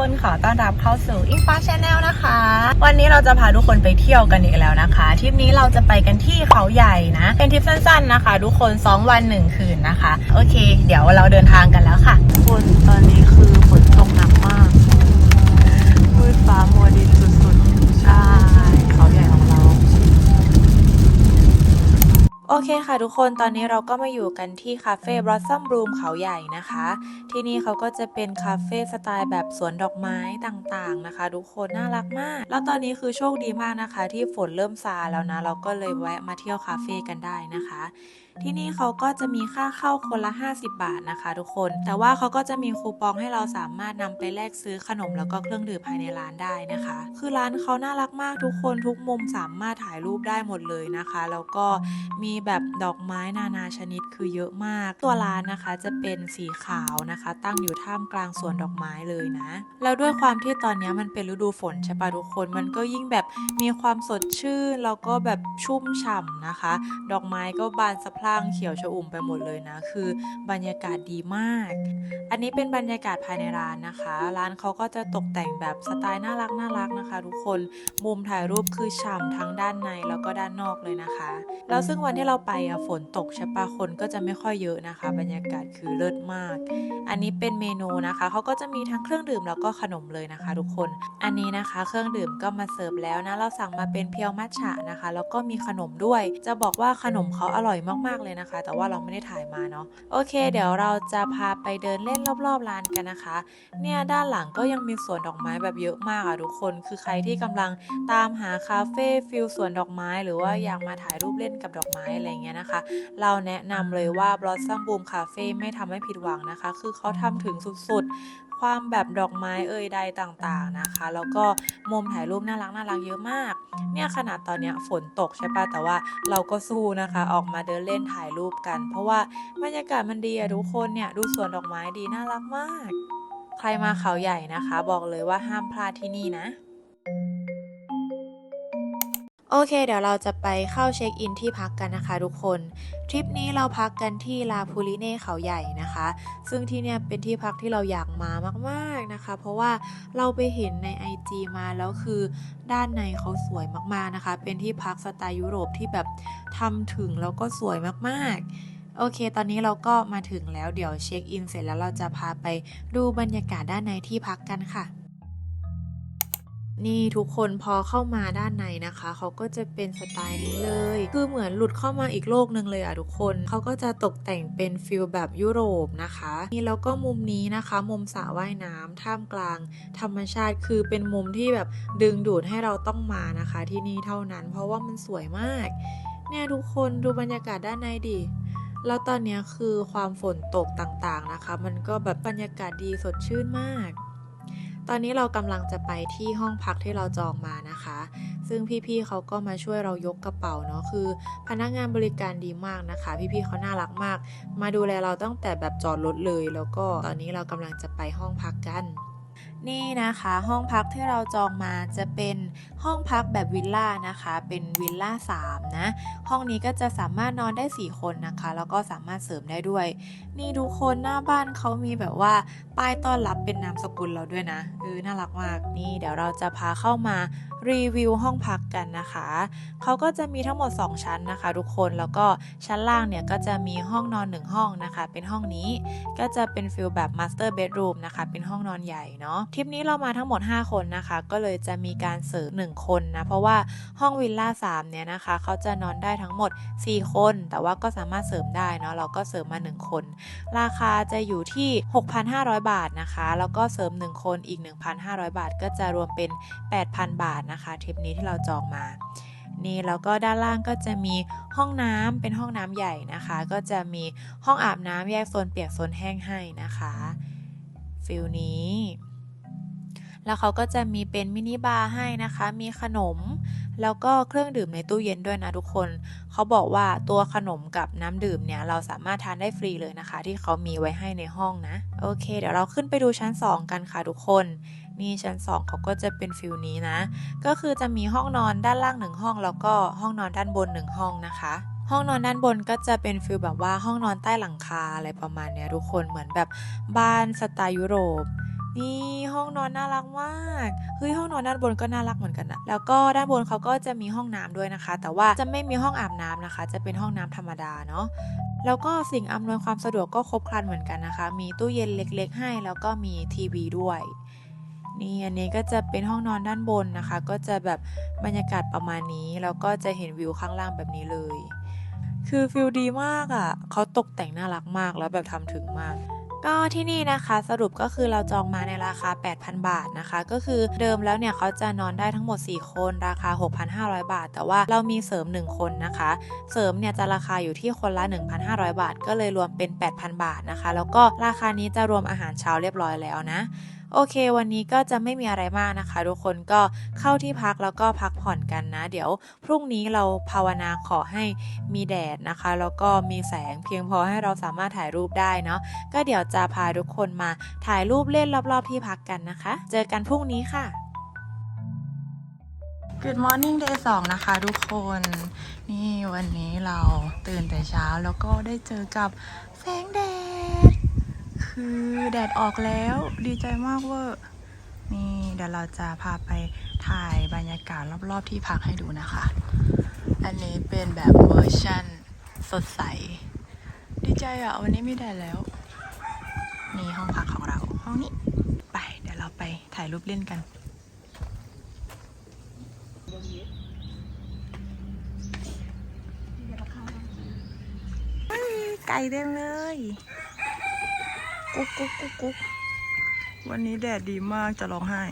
ทุกคนขอต้อนรับเข้าสู่อิงฟ้าชาแนลนะคะ วันนี้เราจะพาทุกคนไปเที่ยวกันอีกแล้วนะคะทริปนี้เราจะไปกันที่เขาใหญ่นะ เป็นทริปสั้นๆนะคะ ทุกคน 2 วัน 1 คืนนะคะ โอเค เดี๋ยวเราเดินทางกันแล้วค่ะทุกคนตอนนี้คือฝนตกหนักมากมืดฟ้ามัวดินสุดๆ ใช่ เขาใหญ่ของเรา โอเคค่ะทุกคนตอนนี้เราก็มาอยู่กันที่คาเฟ่บ l อ s ซัมบ o ูมเขาใหญ่นะคะ ที่นี่เขาก็จะเป็นคาเฟ่สไตล์แบบสวนดอกไม้ต่างๆนะคะ ทุกคนน่ารักมาก แล้วตอนนี้คือโชคดีมากนะคะ ที่ฝนเริ่มซาแล้วนะ เราก็เลยแวะมาเที่ยวคาเฟ่กันได้นะคะ ที่นี่เขาก็จะมีค่าเข้าคนละ 50 บาทนะคะ ทุกคน แต่ว่าเขาก็จะมีคูปองให้เราสามารถนำไปแลกซื้อขนมแล้วก็เครื่องดื่มภายในร้านได้นะคะ คือร้านเขาน่ารักมากทุกคนทุกมุมสามารถถ่ายรูปได้หมดเลยนะคะ แล้วก็มีแบบดอกไม้นานาชนิดคือเยอะมาก ตัวร้านนะคะจะเป็นสีขาวนะคะ ตั้งอยู่ท่ามกลางสวนดอกไม้เลยนะ แล้วด้วยความที่ตอนนี้มันเป็นฤดูฝนใช่ปะทุกคนมันก็ยิ่งแบบมีความสดชื่นแล้วก็แบบชุ่มฉ่ำนะคะ ดอกไม้ก็บานสะพรั่งเขียวชอุ่มไปหมดเลยนะ คือบรรยากาศดีมาก อันนี้เป็นบรรยากาศภายในร้านนะคะ ร้านเขาก็จะตกแต่งแบบสไตล์น่ารักน่ารักนะคะ ทุกคนมุมถ่ายรูปคือฉ่ำทั้งด้านในแล้วก็ด้านนอกเลยนะคะ แล้วซึ่งวันที่เราไปอะฝนตกใช่ปะคนก็จะไม่ค่อยเยอะนะคะ บรรยากาศคือเลิศมาก อันนี้เป็นเมนูนะคะเขาก็จะมีทั้งเครื่องดื่มแล้วก็ขนมเลยนะคะ ทุกคน อันนี้นะคะ เครื่องดื่มก็มาเสิร์ฟแล้วนะเราสั่งมาเป็นเพียวมัทฉะนะคะ แล้วก็มีขนมด้วย จะบอกว่าขนมเขาอร่อยมากๆเลยนะคะ แต่ว่าเราไม่ได้ถ่ายมาเนาะโอเค เดี๋ยวเราจะพาไปเดินเล่นรอบๆร้านกันนะคะ เนี่ยด้านหลังก็ยังมีสวนดอกไม้แบบเยอะมากอะทุกคน คือใครที่กำลังตามหาคาเฟ่ฟิลสวนดอกไม้ หรือว่าอยากมาถ่ายรูปเล่นกับดอกไม้อะไรเงี้ยนะคะ เราแนะนำเลยว่า Blossom Boom Cafe ไม่ทำให้ผิดหวังนะคะ คือเขาทำถึงสุดๆ ความแบบดอกไม้เอ่ยใดต่างๆนะคะ แล้วก็มุมถ่ายรูปน่ารักน่ารักเยอะมาก เนี่ยขนาดตอนเนี้ยฝนตกใช่ปะแต่ว่าเราก็สู้นะคะ ออกมาเดินเล่นถ่ายรูปกัน เพราะว่าบรรยากาศมันดีอะทุกคนเนี่ยดูสวนดอกไม้ดีน่ารักมาก ใครมาเขาใหญ่นะคะ บอกเลยว่าห้ามพลาดที่นี่นะ โอเค เดี๋ยวเราจะไปเข้าเช็คอินที่พักกันนะคะทุกคน ทริปนี้เราพักกันที่ลาพูลิเน่เขาใหญ่นะคะ ซึ่งที่เนี่ยเป็นที่พักที่เราอยากมามากๆนะคะ เพราะว่าเราไปเห็นใน IG มาแล้วคือด้านในเขาสวยมากๆนะคะ เป็นที่พักสไตล์ยุโรปที่แบบทำถึงแล้วก็สวยมากๆโอเค ตอนนี้เราก็มาถึงแล้ว เดี๋ยวเช็คอินเสร็จแล้วเราจะพาไปดูบรรยากาศด้านในที่พักกันค่ะ นี่ทุกคนพอเข้ามาด้านในนะคะ เขาก็จะเป็นสไตล์นี้เลย คือเหมือนหลุดเข้ามาอีกโลกหนึ่งเลยอะทุกคนเขาก็จะตกแต่งเป็นฟิลแบบยุโรปนะคะนี่แล้วก็มุมนี้นะคะ มุมสระว่ายน้ำท่ามกลาง ธรรมชาติคือเป็นมุมที่แบบดึงดูดให้เราต้องมานะคะ ที่นี่เท่านั้น เพราะว่ามันสวยมาก เนี่ยทุกคนดูบรรยากาศด้านในดิแล้วตอนนี้คือความฝนตกต่างๆนะคะ มันก็แบบบรรยากาศดีสดชื่นมาก ตอนนี้เรากำลังจะไปที่ห้องพักที่เราจองมานะคะ ซึ่งพี่ๆเขาก็มาช่วยเรายกกระเป๋าเนาะคือ พนักงานบริการดีมากนะคะ พี่ๆเขาน่ารักมาก มาดูแลเราตั้งแต่แบบจอดรถเลย แล้วก็ตอนนี้เรากำลังจะไปห้องพักกัน นี่นะคะห้องพักที่เราจองมาจะเป็นห้องพักแบบวิลล่านะคะ เป็นวิลล่า3นะ ห้องนี้ก็จะสามารถนอนได้ 4 คนนะคะ แล้วก็สามารถเสริมได้ด้วย นี่ทุกคนหน้าบ้านเขามีแบบว่า ป้ายต้อนรับเป็นนามสกุลเราด้วยนะเออน่ารักมากนี่เดี๋ยวเราจะพาเข้ามารีวิวห้องพักกันนะคะเขาก็จะมีทั้งหมด 2 ชั้นนะคะ ทุกคนแล้วก็ชั้นล่างเนี่ยก็จะมีห้องนอน 1 ห้องนะคะ เป็นห้องนี้ก็จะเป็นฟิลแบบมาสเตอร์เบดรูมนะคะเป็นห้องนอนใหญ่เนาะทริปนี้เรามาทั้งหมด 5 คนนะคะ ก็เลยจะมีการเสริม1คนนะ เพราะว่าห้องวิลล่า3เนี่ยนะคะเขาจะนอนได้ทั้งหมด 4 คน แต่ว่าก็สามารถเสริมได้เนาะเราก็เสริมมา 1 คน ราคาจะอยู่ที่ 6,500 บาทนะคะ แล้วก็เสริม 1 คนอีก 1,500 บาท ก็จะรวมเป็น 8,000 บาทนะคะทริปนี้ที่เราจองมานี่แล้วก็ด้านล่างก็จะมีห้องน้ำเป็นห้องน้ำใหญ่นะคะ ก็จะมีห้องอาบน้ำแยกโซนเปียกโซนแห้งให้นะคะฟิลนี้ แล้วเขาก็จะมีเป็นมินิบาร์ให้นะคะ มีขนม แล้วก็เครื่องดื่มในตู้เย็นด้วยนะทุกคน เขาบอกว่าตัวขนมกับน้ำดื่มเนี่ยเราสามารถทานได้ฟรีเลยนะคะ ที่เขามีไว้ให้ในห้องนะ โอเค เดี๋ยวเราขึ้นไปดูชั้น 2 กันค่ะทุกคนนี่ชั้น 2 เขาก็จะเป็นฟิลนี้นะ ก็คือจะมีห้องนอนด้านล่างหนึ่งห้อง แล้วก็ห้องนอนด้านบนหนึ่งห้องนะคะ ห้องนอนด้านบนก็จะเป็นฟิลแบบว่าห้องนอนใต้หลังคาอะไรประมาณเนี้ยทุกคนเหมือนแบบบ้านสไตล์ยุโรป นี่ห้องนอนน่ารักมากเฮ้ยห้องนอนด้านบนก็น่ารักเหมือนกันนะแล้วก็ด้านบนเขาก็จะมีห้องน้ำด้วยนะคะ แต่ว่าจะไม่มีห้องอาบน้ำนะคะ จะเป็นห้องน้ำธรรมดาเนาะแล้วก็สิ่งอำนวยความสะดวกก็ครบครันเหมือนกันนะคะ มีตู้เย็นเล็ก ๆ ให้ แล้วก็มีทีวีด้วยนี่อันนี้ก็จะเป็นห้องนอนด้านบนนะคะ ก็จะแบบบรรยากาศประมาณนี้ แล้วก็จะเห็นวิวข้างล่างแบบนี้เลย คือฟิลดีมากอะ่ะเขาตกแต่งน่ารักมากแล้วแบบทำถึงมาก ก็ที่นี่นะคะสรุปก็คือเราจองมาในราคา 8,000 บาทนะคะ ก็คือเดิมแล้วเนี่ยเขาจะนอนได้ทั้งหมด 4 คนราคา 6,500 บาท แต่ว่าเรามีเสริม 1 คนนะคะ เสริมเนี่ยจะราคาอยู่ที่คนละ 1,500 บาท ก็เลยรวมเป็น 8,000 บาทนะคะ แล้วก็ราคานี้จะรวมอาหารเช้าเรียบร้อยแล้วนะ โอเค วันนี้ก็จะไม่มีอะไรมากนะคะ ทุกคนก็เข้าที่พักแล้วก็พักผ่อนกันนะ เดี๋ยวพรุ่งนี้เราภาวนาขอให้มีแดดนะคะ แล้วก็มีแสงเพียงพอให้เราสามารถถ่ายรูปได้เนาะก็เดี๋ยวจะพาทุกคนมาถ่ายรูปเล่นรอบๆที่พักกันนะคะ เจอกันพรุ่งนี้ค่ะ Good morning day 2 นะคะทุกคน นี่วันนี้เราตื่นแต่เช้าแล้วก็ได้เจอกับแสงแดด คือแดดออกแล้วดีใจมากเวอร์นี่เดี๋ยวเราจะพาไปถ่ายบรรยากาศรอบๆที่พักให้ดูนะคะ อันนี้เป็นแบบเวอร์ชันสดใส ดีใจอะ วันนี้ไมีแดดแล้ว นี่ห้องพักของเราห้องนี้ ไป เดี๋ยวเราไปถ่ายรูปเล่นกันไก่เต็มเลย กุ๊กกุ๊กกุ๊กกุ๊กวันนี้แดดดีมากจะร้องไห้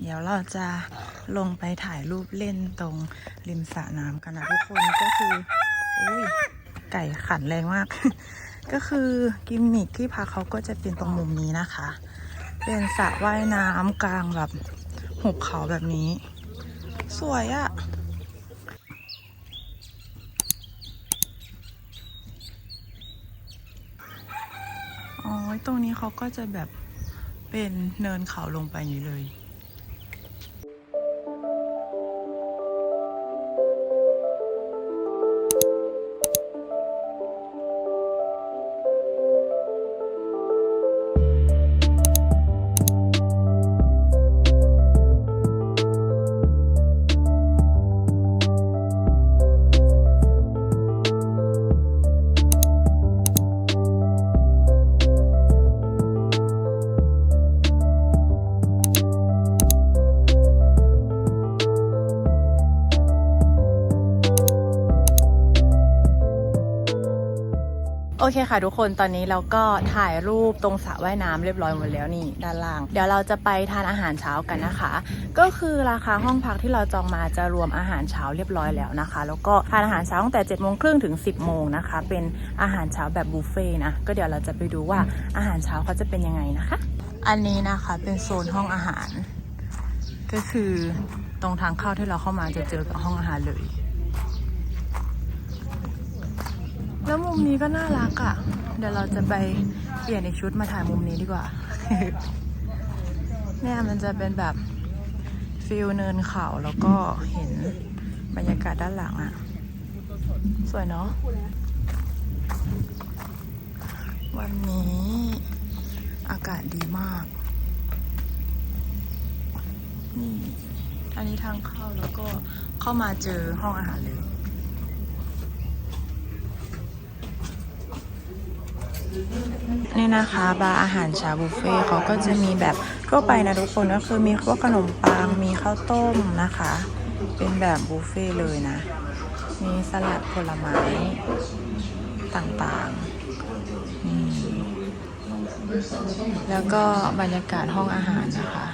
เดี๋ยวเราจะลงไปถ่ายรูปเล่นตรงริมสระน้ำกันนะทุกคนก็คืออุ้ยไก่ขันแรงมาก ก็คือกิมมิคที่พักเขาก็จะเป็นตรงมุมนี้นะคะ เป็นสระว่ายน้ำกลางแบบหุบเขาแบบนี้ สวยอะอ๋ ตรงนี้เขาก็จะแบบเป็นเนินเขาลงไปอย่างนี้เลย อเคค่ะทุกคนตอนนี้เราก็ถ่ายรูปตรงสระว่ายน้ำเรียบร้อยหมดแล้วนี่ด้านล่าง เดี๋ยวเราจะไปทานอาหารเช้ากันนะคะ ก็คือราคาห้องพักที่เราจองมาจะรวมอาหารเช้าเรียบร้อยแล้วนะคะ แล้วก็ทานอาหารเช้าตั้งแต่7จ็ดโมงครึ่งถึง 10บโมงนะคะ เป็นอาหารเช้าแบบบุฟเฟ่ต์นะก็เดี๋ยวเราจะไปดูว่าอาหารเช้าเขาจะเป็นยังไงนะคะ อันนี้นะคะเป็นโซนห้องอาหาร ก็คือตรงทางเข้าที่เราเข้ามาจะเจอกับห้องอาหารเลย แล้วมุมนี้ก็น่ารักอะ่ะ เดี๋ยวเราจะไปเปลี่ยนในชุดมาถ่ายมุมนี้ดีกว่า เนี่ยมันจะเป็นแบบฟิลเนินเขาแล้วก็เห็นบรรยากาศด้านหลังอะ่ะ สวยเนาะ วันนี้อากาศดีมาก นี่ อันนี้ทางเข้าแล้วก็เข้ามาเจอห้องอาหารเลย นี่นะคะบาร์อาหารเช้าบุฟเฟ่เขาก็จะมีแบบทั่วไปนะทุกคนก็คือมีพวกขนมปังมีข้าวต้มนะคะ เป็นแบบบุฟเฟ่เลยนะ มีสลัดผลไม้ต่างๆ แล้วก็บรรยากาศห้องอาหารนะคะ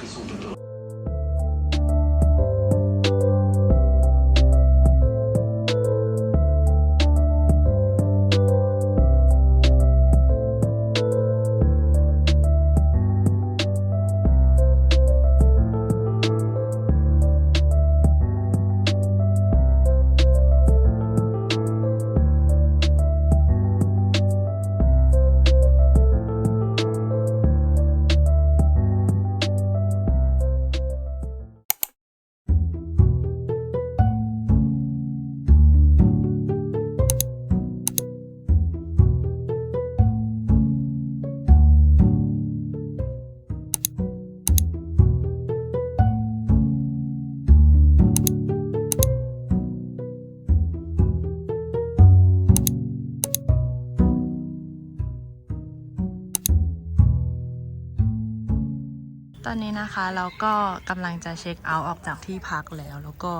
ตอนนี้นะคะเราก็กำลังจะเช็คเอาท์ออกจากที่พักแล้ว แล้วก็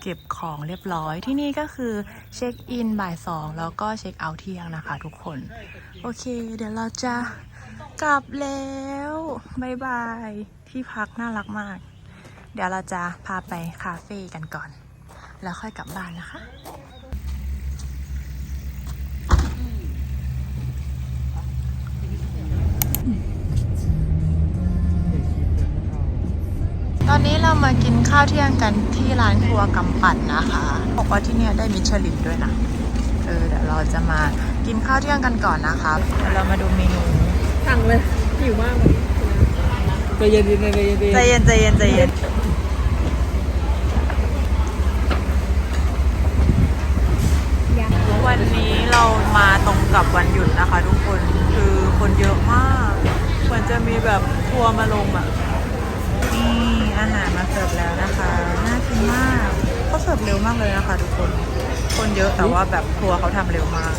เก็บของเรียบร้อยที่นี่ก็คือเช็คอินบ่ายสองแล้วก็เช็คเอาท์เที่ยงนะคะทุกคน โอเค เดี๋ยวเราจะกลับแล้วบายบายที่พักน่ารักมาก เดี๋ยวเราจะพาไปคาเฟ่กันก่อน แล้วค่อยกลับบ้านนะคะ อนนี้เรามากินข้าวเที่ยงกันที่ร้านครัวกำปั่นนะคะบอกว่าที่เนี่ยได้มิชลินด้วยนะเออเดี๋ยวเราจะมากินข้าวเที่ยงกันก่อนนะคะเดี๋ยวเรามาดูเมนูสั่งเลยหิวมากวันนี้ใจเย็นๆใจเย็นๆใจเย็นใจเย็นใจเย็นวันนี้เรามาตรงกับวันหยุดนะคะทุกคนคือคนเยอะมากเหมือนจะมีแบบทัวร์มาลงอะนี่ อาหารมาเสิร์ฟแล้วนะคะ น่ากินมากเขาเสิร์ฟเร็วมากเลยนะคะทุกคน คนเยอะแต่ว่าแบบทัวร์เขาทำเร็วมาก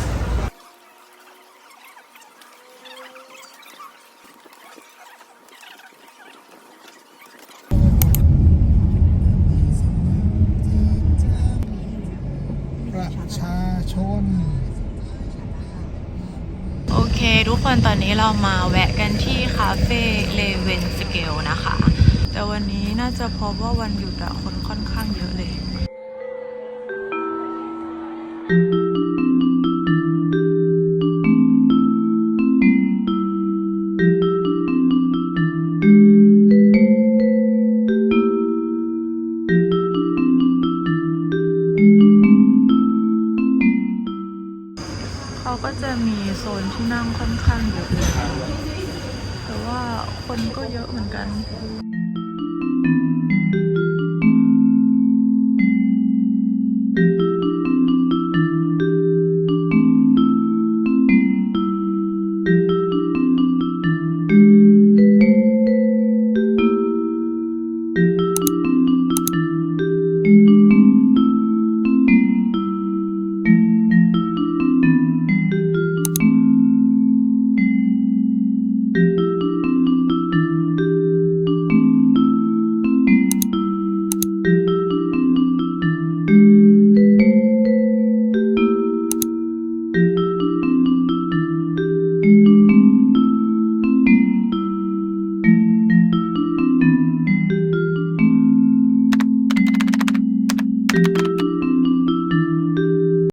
ประชาชน โอเค ทุกคนตอนนี้เรามาแวะกันที่คาเฟ่เลเวนสเกลนะคะ แต่วันนี้น่าจะพบว่าวันหยุดอะคนค่อนข้างเยอะเลย